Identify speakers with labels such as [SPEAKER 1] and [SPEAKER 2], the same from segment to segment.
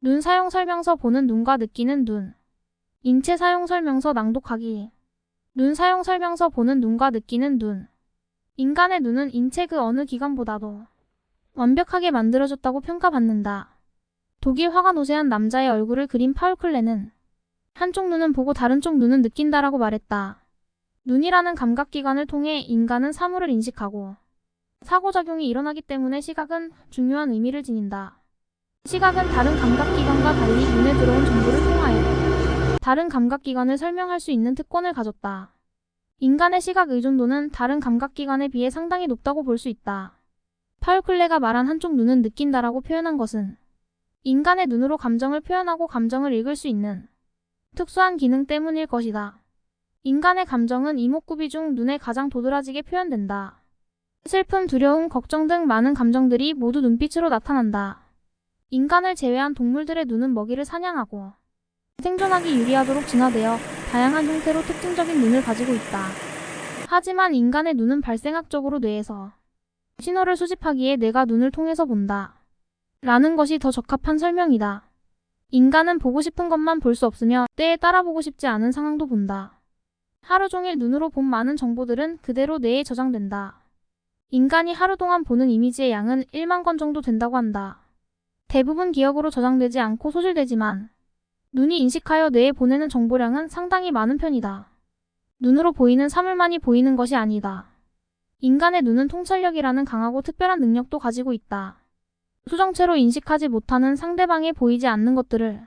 [SPEAKER 1] 눈 사용 설명서 보는 눈과 느끼는 눈. 인체 사용 설명서 낭독하기. 눈 사용 설명서 보는 눈과 느끼는 눈. 인간의 눈은 인체 그 어느 기관보다도 완벽하게 만들어졌다고 평가받는다. 독일 화가 노세한 남자의 얼굴을 그린 파울 클레는 한쪽 눈은 보고 다른 쪽 눈은 느낀다라고 말했다. 눈이라는 감각기관을 통해 인간은 사물을 인식하고 사고작용이 일어나기 때문에 시각은 중요한 의미를 지닌다. 시각은 다른 감각기관과 달리 눈에 들어온 정보를 통하여 다른 감각기관을 설명할 수 있는 특권을 가졌다. 인간의 시각 의존도는 다른 감각기관에 비해 상당히 높다고 볼 수 있다. 파울 클레가 말한 한쪽 눈은 느낀다라고 표현한 것은 인간의 눈으로 감정을 표현하고 감정을 읽을 수 있는 특수한 기능 때문일 것이다. 인간의 감정은 이목구비 중 눈에 가장 도드라지게 표현된다. 슬픔, 두려움, 걱정 등 많은 감정들이 모두 눈빛으로 나타난다. 인간을 제외한 동물들의 눈은 먹이를 사냥하고 생존하기 유리하도록 진화되어 다양한 형태로 특징적인 눈을 가지고 있다. 하지만 인간의 눈은 발생학적으로 뇌에서 신호를 수집하기에 뇌가 눈을 통해서 본다. 라는 것이 더 적합한 설명이다. 인간은 보고 싶은 것만 볼 수 없으며 때에 따라 보고 싶지 않은 상황도 본다. 하루 종일 눈으로 본 많은 정보들은 그대로 뇌에 저장된다. 인간이 하루 동안 보는 이미지의 양은 1만 건 정도 된다고 한다. 대부분 기억으로 저장되지 않고 소실되지만 눈이 인식하여 뇌에 보내는 정보량은 상당히 많은 편이다. 눈으로 보이는 사물만이 보이는 것이 아니다. 인간의 눈은 통찰력이라는 강하고 특별한 능력도 가지고 있다. 수정체로 인식하지 못하는 상대방에 보이지 않는 것들을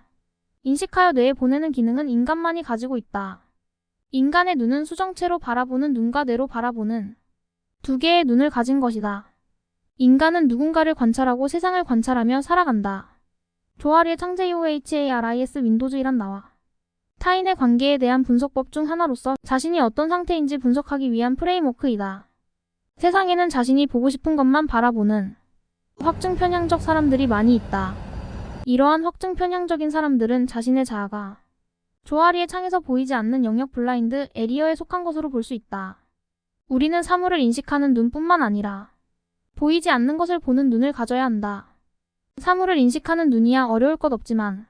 [SPEAKER 1] 인식하여 뇌에 보내는 기능은 인간만이 가지고 있다. 인간의 눈은 수정체로 바라보는 눈과 뇌로 바라보는 두 개의 눈을 가진 것이다. 인간은 누군가를 관찰하고 세상을 관찰하며 살아간다. 조아리의 창제 이후 HARIS 윈도우즈이란 나와 타인의 관계에 대한 분석법 중 하나로서 자신이 어떤 상태인지 분석하기 위한 프레임워크이다. 세상에는 자신이 보고 싶은 것만 바라보는 확증 편향적 사람들이 많이 있다. 이러한 확증 편향적인 사람들은 자신의 자아가 조아리의 창에서 보이지 않는 영역 블라인드 에리어에 속한 것으로 볼 수 있다. 우리는 사물을 인식하는 눈뿐만 아니라 보이지 않는 것을 보는 눈을 가져야 한다. 사물을 인식하는 눈이야 어려울 것 없지만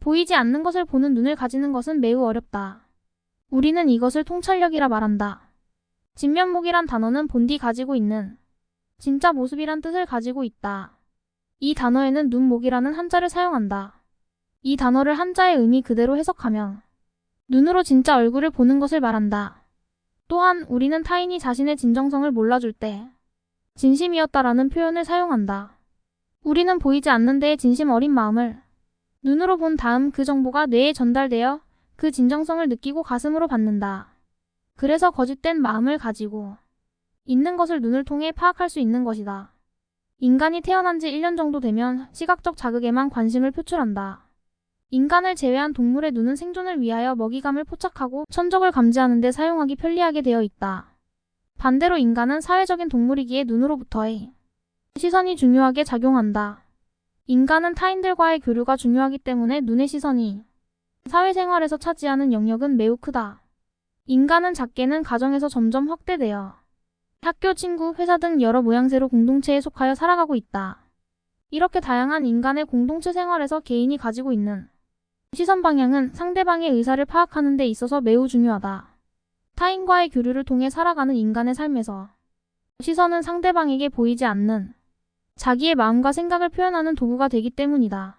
[SPEAKER 1] 보이지 않는 것을 보는 눈을 가지는 것은 매우 어렵다. 우리는 이것을 통찰력이라 말한다. 진면목이란 단어는 본디 가지고 있는 진짜 모습이란 뜻을 가지고 있다. 이 단어에는 눈목이라는 한자를 사용한다. 이 단어를 한자의 의미 그대로 해석하면 눈으로 진짜 얼굴을 보는 것을 말한다. 또한 우리는 타인이 자신의 진정성을 몰라줄 때 진심이었다라는 표현을 사용한다. 우리는 보이지 않는 데에 진심 어린 마음을 눈으로 본 다음 그 정보가 뇌에 전달되어 그 진정성을 느끼고 가슴으로 받는다. 그래서 거짓된 마음을 가지고 있는 것을 눈을 통해 파악할 수 있는 것이다. 인간이 태어난 지 1년 정도 되면 시각적 자극에만 관심을 표출한다. 인간을 제외한 동물의 눈은 생존을 위하여 먹이감을 포착하고 천적을 감지하는 데 사용하기 편리하게 되어 있다. 반대로 인간은 사회적인 동물이기에 눈으로부터의 시선이 중요하게 작용한다. 인간은 타인들과의 교류가 중요하기 때문에 눈의 시선이 사회생활에서 차지하는 영역은 매우 크다. 인간은 작게는 가정에서 점점 확대되어 학교, 친구, 회사 등 여러 모양새로 공동체에 속하여 살아가고 있다. 이렇게 다양한 인간의 공동체 생활에서 개인이 가지고 있는 시선 방향은 상대방의 의사를 파악하는 데 있어서 매우 중요하다. 타인과의 교류를 통해 살아가는 인간의 삶에서 시선은 상대방에게 보이지 않는 자기의 마음과 생각을 표현하는 도구가 되기 때문이다.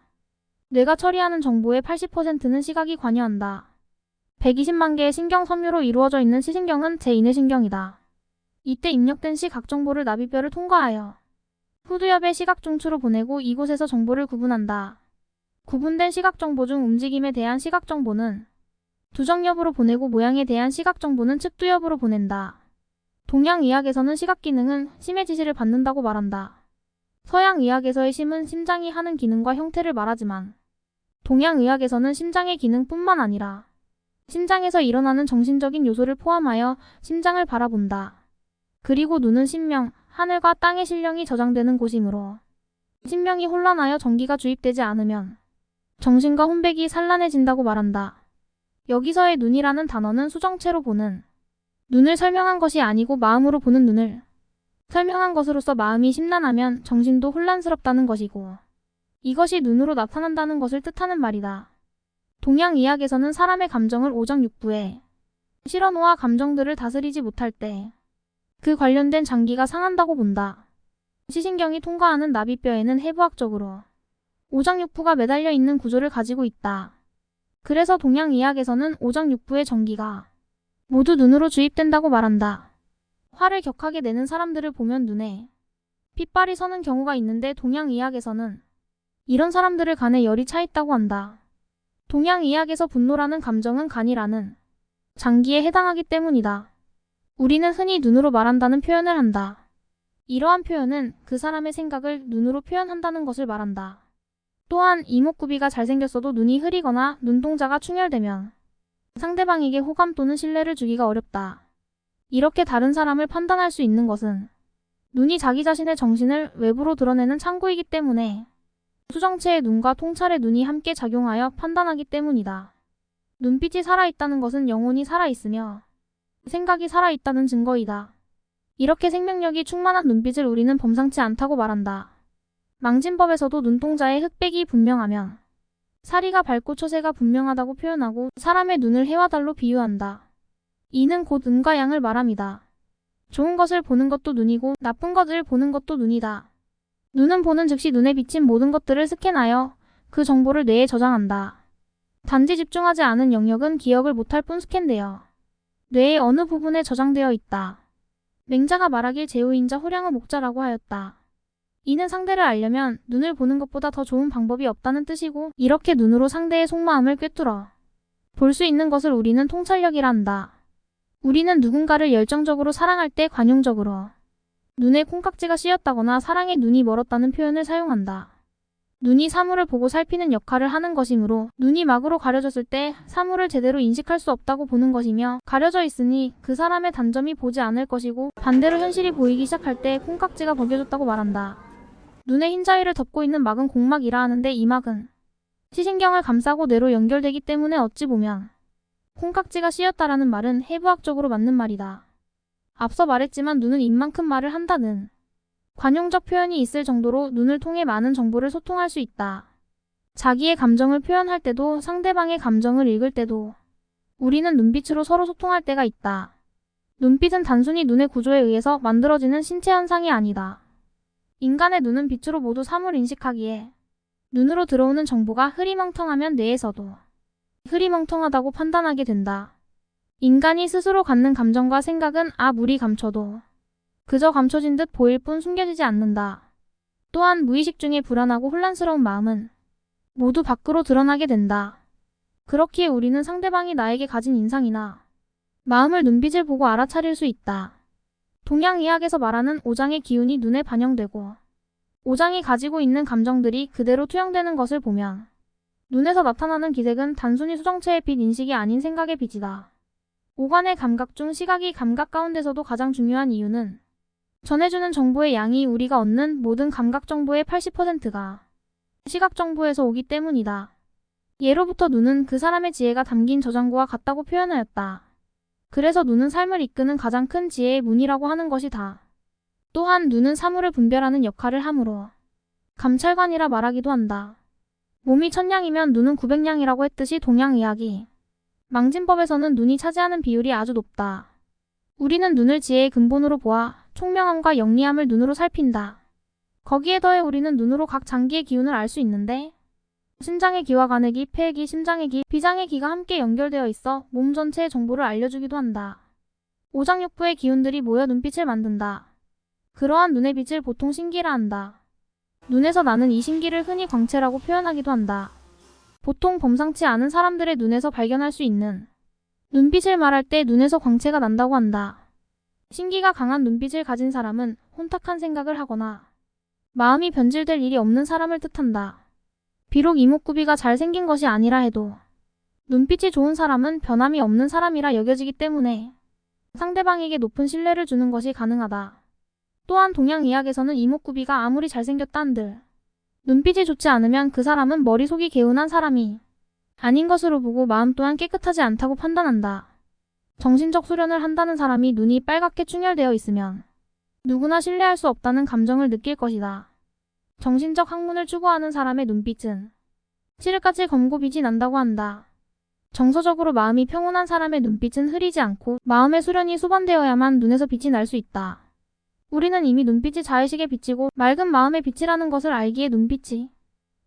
[SPEAKER 1] 뇌가 처리하는 정보의 80%는 시각이 관여한다. 120만 개의 신경 섬유로 이루어져 있는 시신경은 제2뇌신경이다. 이때 입력된 시각 정보를 나비뼈를 통과하여 후두엽의 시각 중추로 보내고 이곳에서 정보를 구분한다. 구분된 시각 정보 중 움직임에 대한 시각 정보는 두정엽으로 보내고 모양에 대한 시각 정보는 측두엽으로 보낸다. 동양의학에서는 시각 기능은 심의 지시를 받는다고 말한다. 서양의학에서의 심은 심장이 하는 기능과 형태를 말하지만 동양의학에서는 심장의 기능뿐만 아니라 심장에서 일어나는 정신적인 요소를 포함하여 심장을 바라본다. 그리고 눈은 신명, 하늘과 땅의 신령이 저장되는 곳이므로 신명이 혼란하여 전기가 주입되지 않으면 정신과 혼백이 산란해진다고 말한다. 여기서의 눈이라는 단어는 수정체로 보는 눈을 설명한 것이 아니고 마음으로 보는 눈을 설명한 것으로서 마음이 심란하면 정신도 혼란스럽다는 것이고 이것이 눈으로 나타난다는 것을 뜻하는 말이다. 동양의학에서는 사람의 감정을 오장육부에 실어놓아 감정들을 다스리지 못할 때 그 관련된 장기가 상한다고 본다. 시신경이 통과하는 나비뼈에는 해부학적으로 오장육부가 매달려 있는 구조를 가지고 있다. 그래서 동양의학에서는 오장육부의 전기가 모두 눈으로 주입된다고 말한다. 화를 격하게 내는 사람들을 보면 눈에 핏발이 서는 경우가 있는데 동양의학에서는 이런 사람들을 간에 열이 차 있다고 한다. 동양의학에서 분노라는 감정은 간이라는 장기에 해당하기 때문이다. 우리는 흔히 눈으로 말한다는 표현을 한다. 이러한 표현은 그 사람의 생각을 눈으로 표현한다는 것을 말한다. 또한 이목구비가 잘생겼어도 눈이 흐리거나 눈동자가 충혈되면 상대방에게 호감 또는 신뢰를 주기가 어렵다. 이렇게 다른 사람을 판단할 수 있는 것은 눈이 자기 자신의 정신을 외부로 드러내는 창구이기 때문에 수정체의 눈과 통찰의 눈이 함께 작용하여 판단하기 때문이다. 눈빛이 살아있다는 것은 영혼이 살아있으며 생각이 살아있다는 증거이다. 이렇게 생명력이 충만한 눈빛을 우리는 범상치 않다고 말한다. 망진법에서도 눈동자의 흑백이 분명하면 사리가 밝고 처세가 분명하다고 표현하고 사람의 눈을 해와 달로 비유한다. 이는 곧 음과 양을 말함이다. 좋은 것을 보는 것도 눈이고 나쁜 것을 보는 것도 눈이다. 눈은 보는 즉시 눈에 비친 모든 것들을 스캔하여 그 정보를 뇌에 저장한다. 단지 집중하지 않은 영역은 기억을 못할 뿐 스캔되어 뇌의 어느 부분에 저장되어 있다. 맹자가 말하길 제후인자 호량의 목자라고 하였다. 이는 상대를 알려면 눈을 보는 것보다 더 좋은 방법이 없다는 뜻이고 이렇게 눈으로 상대의 속마음을 꿰뚫어 볼 수 있는 것을 우리는 통찰력이라 한다. 우리는 누군가를 열정적으로 사랑할 때 관용적으로 눈에 콩깍지가 씌었다거나 사랑의 눈이 멀었다는 표현을 사용한다. 눈이 사물을 보고 살피는 역할을 하는 것이므로 눈이 막으로 가려졌을 때 사물을 제대로 인식할 수 없다고 보는 것이며 가려져 있으니 그 사람의 단점이 보지 않을 것이고 반대로 현실이 보이기 시작할 때 콩깍지가 벗겨졌다고 말한다. 눈의 흰자위를 덮고 있는 막은 공막이라 하는데 이 막은 시신경을 감싸고 뇌로 연결되기 때문에 어찌 보면 콩깍지가 씌었다라는 말은 해부학적으로 맞는 말이다. 앞서 말했지만 눈은 입만큼 말을 한다는 관용적 표현이 있을 정도로 눈을 통해 많은 정보를 소통할 수 있다. 자기의 감정을 표현할 때도 상대방의 감정을 읽을 때도 우리는 눈빛으로 서로 소통할 때가 있다. 눈빛은 단순히 눈의 구조에 의해서 만들어지는 신체 현상이 아니다. 인간의 눈은 빛으로 모두 사물 인식하기에 눈으로 들어오는 정보가 흐리멍텅하면 뇌에서도 흐리멍텅하다고 판단하게 된다. 인간이 스스로 갖는 감정과 생각은 아무리 감춰도 그저 감춰진 듯 보일 뿐 숨겨지지 않는다. 또한 무의식 중에 불안하고 혼란스러운 마음은 모두 밖으로 드러나게 된다. 그렇기에 우리는 상대방이 나에게 가진 인상이나 마음을 눈빛을 보고 알아차릴 수 있다. 동양의학에서 말하는 오장의 기운이 눈에 반영되고 오장이 가지고 있는 감정들이 그대로 투영되는 것을 보면 눈에서 나타나는 기색은 단순히 수정체의 빛 인식이 아닌 생각의 빛이다. 오간의 감각 중 시각이 감각 가운데서도 가장 중요한 이유는 전해주는 정보의 양이 우리가 얻는 모든 감각 정보의 80%가 시각 정보에서 오기 때문이다. 예로부터 눈은 그 사람의 지혜가 담긴 저장고와 같다고 표현하였다. 그래서 눈은 삶을 이끄는 가장 큰 지혜의 문이라고 하는 것이다. 또한 눈은 사물을 분별하는 역할을 하므로 감찰관이라 말하기도 한다. 몸이 천냥이면 눈은 구백냥이라고 했듯이 동양의학이 망진법에서는 눈이 차지하는 비율이 아주 높다. 우리는 눈을 지혜의 근본으로 보아 총명함과 영리함을 눈으로 살핀다. 거기에 더해 우리는 눈으로 각 장기의 기운을 알 수 있는데 신장의 기와 간의 기, 폐의 기, 심장의 기, 비장의 기가 함께 연결되어 있어 몸 전체의 정보를 알려주기도 한다. 오장육부의 기운들이 모여 눈빛을 만든다. 그러한 눈의 빛을 보통 신기라 한다. 눈에서 나는 이 신기를 흔히 광채라고 표현하기도 한다. 보통 범상치 않은 사람들의 눈에서 발견할 수 있는 눈빛을 말할 때 눈에서 광채가 난다고 한다. 신기가 강한 눈빛을 가진 사람은 혼탁한 생각을 하거나 마음이 변질될 일이 없는 사람을 뜻한다. 비록 이목구비가 잘생긴 것이 아니라 해도 눈빛이 좋은 사람은 변함이 없는 사람이라 여겨지기 때문에 상대방에게 높은 신뢰를 주는 것이 가능하다. 또한 동양의학에서는 이목구비가 아무리 잘생겼다 한들 눈빛이 좋지 않으면 그 사람은 머리속이 개운한 사람이 아닌 것으로 보고 마음 또한 깨끗하지 않다고 판단한다. 정신적 수련을 한다는 사람이 눈이 빨갛게 충혈되어 있으면 누구나 신뢰할 수 없다는 감정을 느낄 것이다. 정신적 학문을 추구하는 사람의 눈빛은 칠흑같이 검고 빛이 난다고 한다. 정서적으로 마음이 평온한 사람의 눈빛은 흐리지 않고 마음의 수련이 수반되어야만 눈에서 빛이 날 수 있다. 우리는 이미 눈빛이 자의식에 비치고 맑은 마음의 빛이라는 것을 알기에 눈빛이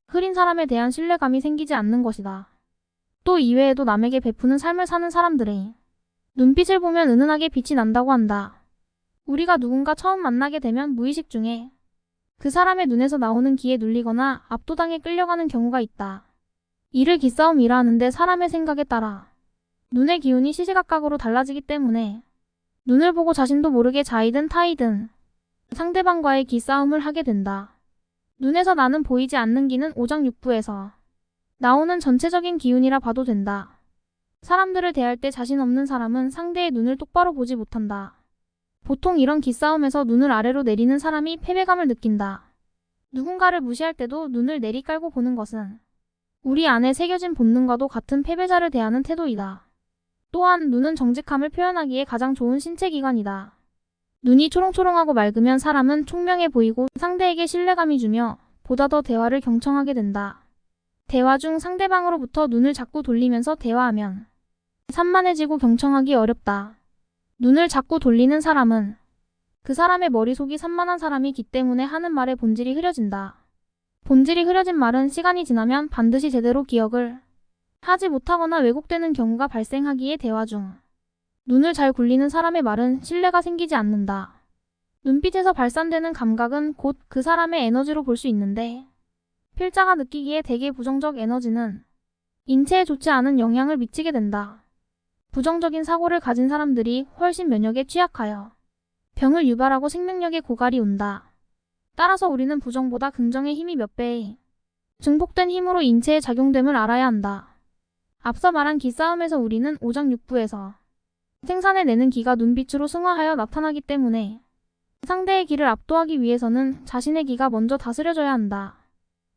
[SPEAKER 1] 흐린 사람에 대한 신뢰감이 생기지 않는 것이다. 또 이외에도 남에게 베푸는 삶을 사는 사람들의 눈빛을 보면 은은하게 빛이 난다고 한다. 우리가 누군가 처음 만나게 되면 무의식 중에 그 사람의 눈에서 나오는 기에 눌리거나 압도당해 끌려가는 경우가 있다. 이를 기싸움이라 하는데 사람의 생각에 따라 눈의 기운이 시시각각으로 달라지기 때문에 눈을 보고 자신도 모르게 자이든 타이든 상대방과의 기싸움을 하게 된다. 눈에서 나는 보이지 않는 기는 오장육부에서 나오는 전체적인 기운이라 봐도 된다. 사람들을 대할 때 자신 없는 사람은 상대의 눈을 똑바로 보지 못한다. 보통 이런 기싸움에서 눈을 아래로 내리는 사람이 패배감을 느낀다. 누군가를 무시할 때도 눈을 내리깔고 보는 것은 우리 안에 새겨진 본능과도 같은 패배자를 대하는 태도이다. 또한 눈은 정직함을 표현하기에 가장 좋은 신체 기관이다. 눈이 초롱초롱하고 맑으면 사람은 총명해 보이고 상대에게 신뢰감이 주며 보다 더 대화를 경청하게 된다. 대화 중 상대방으로부터 눈을 자꾸 돌리면서 대화하면 산만해지고 경청하기 어렵다. 눈을 자꾸 돌리는 사람은 그 사람의 머릿속이 산만한 사람이기 때문에 하는 말의 본질이 흐려진다. 본질이 흐려진 말은 시간이 지나면 반드시 제대로 기억을 하지 못하거나 왜곡되는 경우가 발생하기에 대화 중 눈을 잘 굴리는 사람의 말은 신뢰가 생기지 않는다. 눈빛에서 발산되는 감각은 곧 그 사람의 에너지로 볼 수 있는데 필자가 느끼기에 대개 부정적 에너지는 인체에 좋지 않은 영향을 미치게 된다. 부정적인 사고를 가진 사람들이 훨씬 면역에 취약하여 병을 유발하고 생명력에 고갈이 온다. 따라서 우리는 부정보다 긍정의 힘이 몇 배의 증폭된 힘으로 인체에 작용됨을 알아야 한다. 앞서 말한 기싸움에서 우리는 오장육부에서 생산해내는 기가 눈빛으로 승화하여 나타나기 때문에 상대의 기를 압도하기 위해서는 자신의 기가 먼저 다스려져야 한다.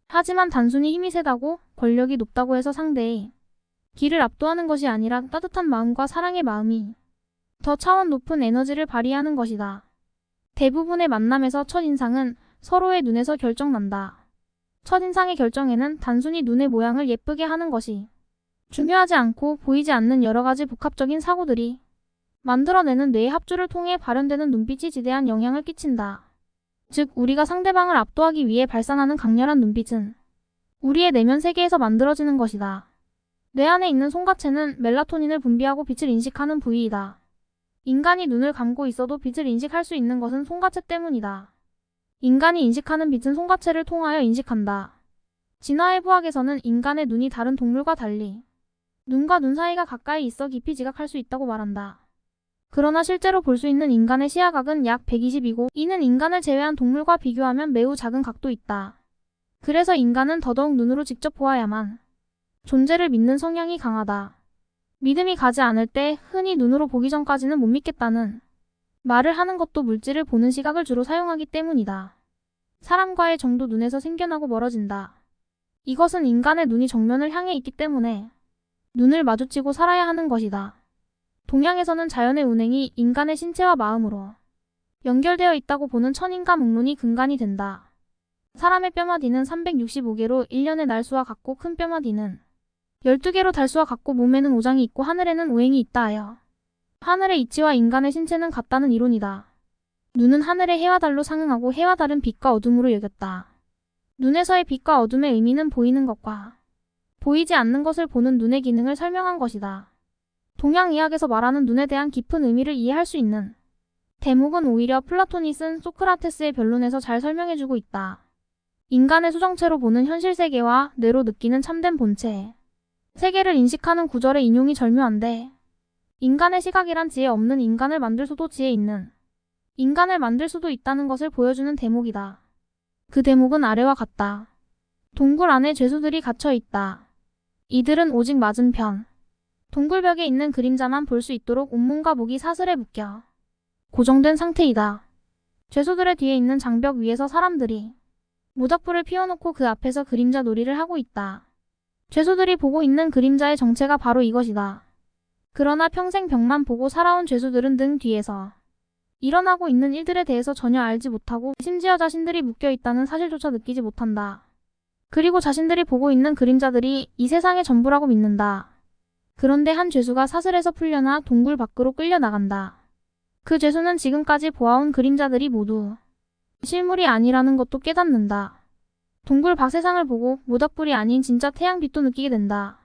[SPEAKER 1] 하지만 단순히 힘이 세다고 권력이 높다고 해서 상대의 기를 압도하는 것이 아니라 따뜻한 마음과 사랑의 마음이 더 차원 높은 에너지를 발휘하는 것이다. 대부분의 만남에서 첫인상은 서로의 눈에서 결정난다. 첫인상의 결정에는 단순히 눈의 모양을 예쁘게 하는 것이 중요하지 않고 보이지 않는 여러 가지 복합적인 사고들이 만들어내는 뇌의 합주를 통해 발현되는 눈빛이 지대한 영향을 끼친다. 즉, 우리가 상대방을 압도하기 위해 발산하는 강렬한 눈빛은 우리의 내면 세계에서 만들어지는 것이다. 뇌 안에 있는 송가체는 멜라토닌을 분비하고 빛을 인식하는 부위이다. 인간이 눈을 감고 있어도 빛을 인식할 수 있는 것은 송가체 때문이다. 인간이 인식하는 빛은 송가체를 통하여 인식한다. 진화의 부학에서는 인간의 눈이 다른 동물과 달리 눈과 눈 사이가 가까이 있어 깊이 지각할 수 있다고 말한다. 그러나 실제로 볼 수 있는 인간의 시야각은 약 120이고 이는 인간을 제외한 동물과 비교하면 매우 작은 각도 있다. 그래서 인간은 더더욱 눈으로 직접 보아야만 존재를 믿는 성향이 강하다. 믿음이 가지 않을 때 흔히 눈으로 보기 전까지는 못 믿겠다는 말을 하는 것도 물질을 보는 시각을 주로 사용하기 때문이다. 사람과의 정도 눈에서 생겨나고 멀어진다. 이것은 인간의 눈이 정면을 향해 있기 때문에 눈을 마주치고 살아야 하는 것이다. 동양에서는 자연의 운행이 인간의 신체와 마음으로 연결되어 있다고 보는 천인과 묵론이 근간이 된다. 사람의 뼈마디는 365개로 1년의 날수와 같고 큰 뼈마디는 12개로 달수와 같고 몸에는 오장이 있고 하늘에는 오행이 있다 하여 하늘의 이치와 인간의 신체는 같다는 이론이다. 눈은 하늘의 해와 달로 상응하고 해와 달은 빛과 어둠으로 여겼다. 눈에서의 빛과 어둠의 의미는 보이는 것과 보이지 않는 것을 보는 눈의 기능을 설명한 것이다. 동양의학에서 말하는 눈에 대한 깊은 의미를 이해할 수 있는 대목은 오히려 플라톤이 쓴 소크라테스의 변론에서 잘 설명해주고 있다. 인간의 수정체로 보는 현실 세계와 뇌로 느끼는 참된 본체, 세계를 인식하는 구절의 인용이 절묘한데 인간의 시각이란 지혜 없는 인간을 만들 수도 지혜 있는 인간을 만들 수도 있다는 것을 보여주는 대목이다. 그 대목은 아래와 같다. 동굴 안에 죄수들이 갇혀 있다. 이들은 오직 맞은편. 동굴벽에 있는 그림자만 볼 수 있도록 온몸과 목이 사슬에 묶여 고정된 상태이다. 죄수들의 뒤에 있는 장벽 위에서 사람들이 모닥불을 피워놓고 그 앞에서 그림자 놀이를 하고 있다. 죄수들이 보고 있는 그림자의 정체가 바로 이것이다. 그러나 평생 벽만 보고 살아온 죄수들은 등 뒤에서 일어나고 있는 일들에 대해서 전혀 알지 못하고 심지어 자신들이 묶여 있다는 사실조차 느끼지 못한다. 그리고 자신들이 보고 있는 그림자들이 이 세상의 전부라고 믿는다. 그런데 한 죄수가 사슬에서 풀려나 동굴 밖으로 끌려 나간다. 그 죄수는 지금까지 보아온 그림자들이 모두 실물이 아니라는 것도 깨닫는다. 동굴 밖 세상을 보고 모닥불이 아닌 진짜 태양빛도 느끼게 된다.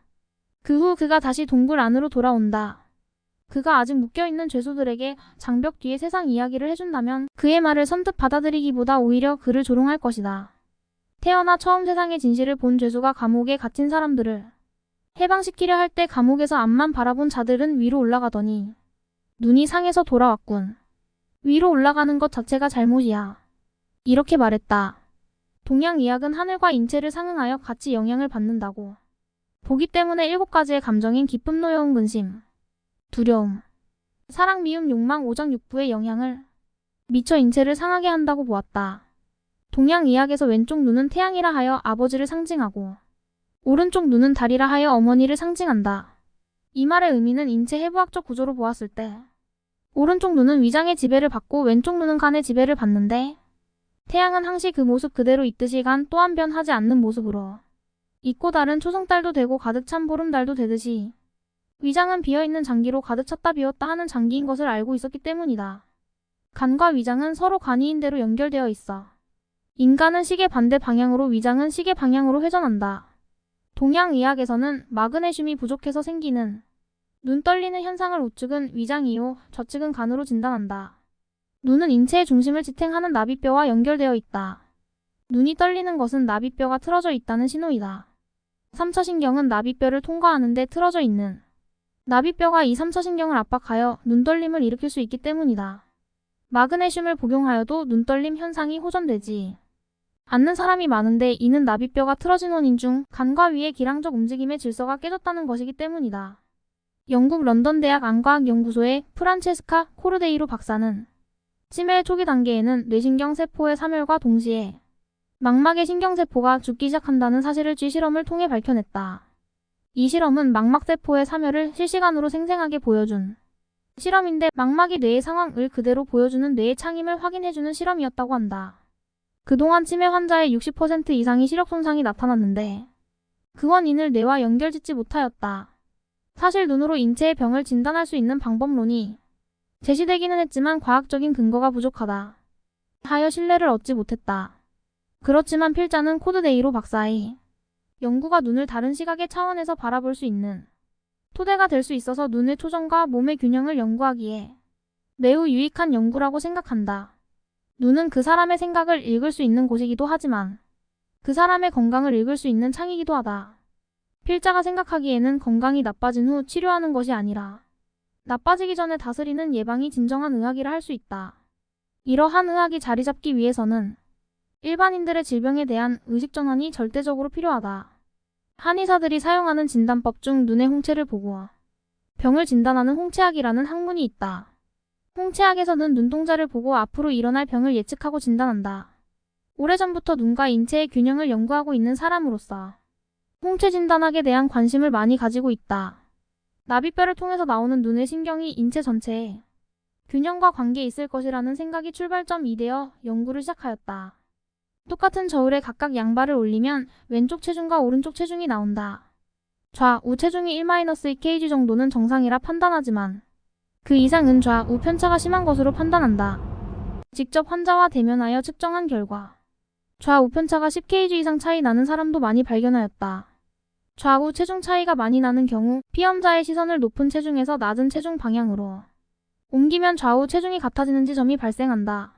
[SPEAKER 1] 그 후 그가 다시 동굴 안으로 돌아온다. 그가 아직 묶여있는 죄수들에게 장벽 뒤의 세상 이야기를 해준다면 그의 말을 선뜻 받아들이기보다 오히려 그를 조롱할 것이다. 태어나 처음 세상의 진실을 본 죄수가 감옥에 갇힌 사람들을 해방시키려 할 때 감옥에서 앞만 바라본 자들은 위로 올라가더니 눈이 상해서 돌아왔군. 위로 올라가는 것 자체가 잘못이야. 이렇게 말했다. 동양의학은 하늘과 인체를 상응하여 같이 영향을 받는다고. 보기 때문에 일곱 가지의 감정인 기쁨, 노여움, 근심, 두려움, 사랑, 미움, 욕망, 오장, 육부의 영향을 미쳐 인체를 상하게 한다고 보았다. 동양의학에서 왼쪽 눈은 태양이라 하여 아버지를 상징하고 오른쪽 눈은 달이라 하여 어머니를 상징한다. 이 말의 의미는 인체 해부학적 구조로 보았을 때 오른쪽 눈은 위장의 지배를 받고 왼쪽 눈은 간의 지배를 받는데 태양은 항시 그 모습 그대로 있듯이 간 또한 변하지 않는 모습으로 있고 달은 초성달도 되고 가득 찬 보름달도 되듯이 위장은 비어있는 장기로 가득 찼다 비었다 하는 장기인 것을 알고 있었기 때문이다. 간과 위장은 서로 간이인 대로 연결되어 있어. 인간은 시계 반대 방향으로 위장은 시계 방향으로 회전한다. 동양의학에서는 마그네슘이 부족해서 생기는 눈 떨리는 현상을 우측은 위장이요, 좌측은 간으로 진단한다. 눈은 인체의 중심을 지탱하는 나비뼈와 연결되어 있다. 눈이 떨리는 것은 나비뼈가 틀어져 있다는 신호이다. 3차 신경은 나비뼈를 통과하는데 틀어져 있는 나비뼈가 이 3차 신경을 압박하여 눈떨림을 일으킬 수 있기 때문이다. 마그네슘을 복용하여도 눈떨림 현상이 호전되지 않는 사람이 많은데 이는 나비뼈가 틀어진 원인 중 간과 위의 기량적 움직임의 질서가 깨졌다는 것이기 때문이다. 영국 런던 대학 안과학 연구소의 프란체스카 코르데이로 박사는 치매 초기 단계에는 뇌신경 세포의 사멸과 동시에 망막의 신경세포가 죽기 시작한다는 사실을 쥐실험을 통해 밝혀냈다. 이 실험은 망막세포의 사멸을 실시간으로 생생하게 보여준 실험인데 망막이 뇌의 상황을 그대로 보여주는 뇌의 창임을 확인해주는 실험이었다고 한다. 그동안 치매 환자의 60% 이상이 시력 손상이 나타났는데 그 원인을 뇌와 연결짓지 못하였다. 사실 눈으로 인체의 병을 진단할 수 있는 방법론이 제시되기는 했지만 과학적인 근거가 부족하다. 하여 신뢰를 얻지 못했다. 그렇지만 필자는 코드데이로 박사의 연구가 눈을 다른 시각의 차원에서 바라볼 수 있는 토대가 될 수 있어서 눈의 초정과 몸의 균형을 연구하기에 매우 유익한 연구라고 생각한다. 눈은 그 사람의 생각을 읽을 수 있는 곳이기도 하지만 그 사람의 건강을 읽을 수 있는 창이기도 하다. 필자가 생각하기에는 건강이 나빠진 후 치료하는 것이 아니라 나빠지기 전에 다스리는 예방이 진정한 의학이라 할 수 있다. 이러한 의학이 자리 잡기 위해서는 일반인들의 질병에 대한 의식 전환이 절대적으로 필요하다. 한의사들이 사용하는 진단법 중 눈의 홍채를 보고 병을 진단하는 홍채학이라는 학문이 있다. 홍채학에서는 눈동자를 보고 앞으로 일어날 병을 예측하고 진단한다. 오래전부터 눈과 인체의 균형을 연구하고 있는 사람으로서 홍채 진단학에 대한 관심을 많이 가지고 있다. 나비뼈를 통해서 나오는 눈의 신경이 인체 전체에 균형과 관계 있을 것이라는 생각이 출발점이 되어 연구를 시작하였다. 똑같은 저울에 각각 양발을 올리면 왼쪽 체중과 오른쪽 체중이 나온다. 좌우 체중이 1-2kg 정도는 정상이라 판단하지만 그 이상은 좌우 편차가 심한 것으로 판단한다. 직접 환자와 대면하여 측정한 결과 좌우 편차가 10kg 이상 차이 나는 사람도 많이 발견하였다. 좌우 체중 차이가 많이 나는 경우 피험자의 시선을 높은 체중에서 낮은 체중 방향으로 옮기면 좌우 체중이 같아지는 지 점이 발생한다.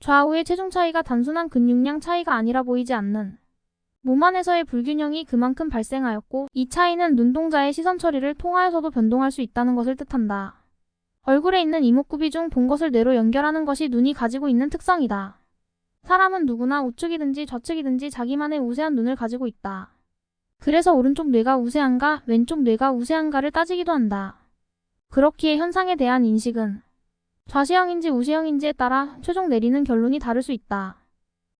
[SPEAKER 1] 좌우의 체중 차이가 단순한 근육량 차이가 아니라 보이지 않는 몸 안에서의 불균형이 그만큼 발생하였고 이 차이는 눈동자의 시선 처리를 통하여서도 변동할 수 있다는 것을 뜻한다. 얼굴에 있는 이목구비 중 본 것을 뇌로 연결하는 것이 눈이 가지고 있는 특성이다. 사람은 누구나 우측이든지 좌측이든지 자기만의 우세한 눈을 가지고 있다. 그래서 오른쪽 뇌가 우세한가 왼쪽 뇌가 우세한가를 따지기도 한다. 그렇기에 현상에 대한 인식은 좌시형인지 우시형인지에 따라 최종 내리는 결론이 다를 수 있다.